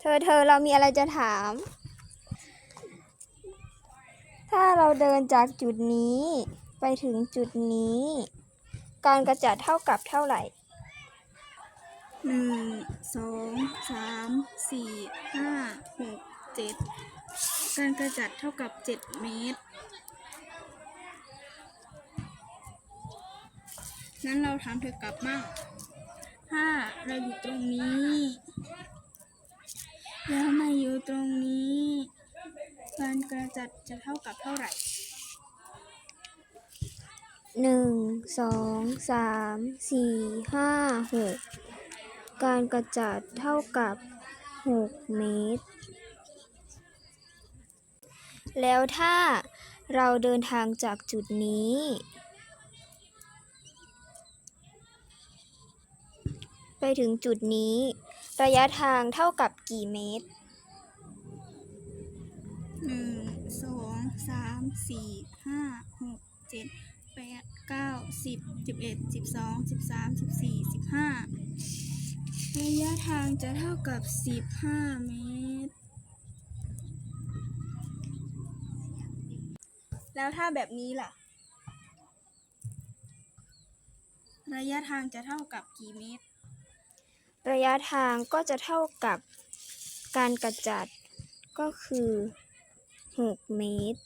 เธอเธอเรามีอะไรจะถาม ถ้าเราเดินจากจุดนี้ไปถึงจุดนี้ การกระจัดเท่ากับเท่าไหร่หนึ่งสองสามสี่ห้าหกเจ็ดการกระจัดเท่ากับเจ็ดเมตรงั้นเราถามเธอกลับบ้างถ้าเราอยู่ตรงนี้ แล้วมาอยู่ตรงนี้การกระจัดจะเท่ากับเท่าไหร่หนึ่งสองสามสี่ห้าหกการกระจัดเท่ากับหกเมตร แล้วถ้าเราเดินทางจากจุดนี้ ไปถึงจุดนี้ ระยะทางเท่ากับกี่เมตร หนึ่งสองสามสี่ห้าหกเจ็ดแปดเก้าสิบสิบเอ็ดสิบสองสิบสามสิบสี่สิบห้าระยะทางจะเท่ากับสิบห้าเมตร แล้วถ้าแบบนี้ล่ะ ระยะทางจะเท่ากับกี่เมตร ระยะทางก็จะเท่ากับการกระจัดก็คือ 6 เมตร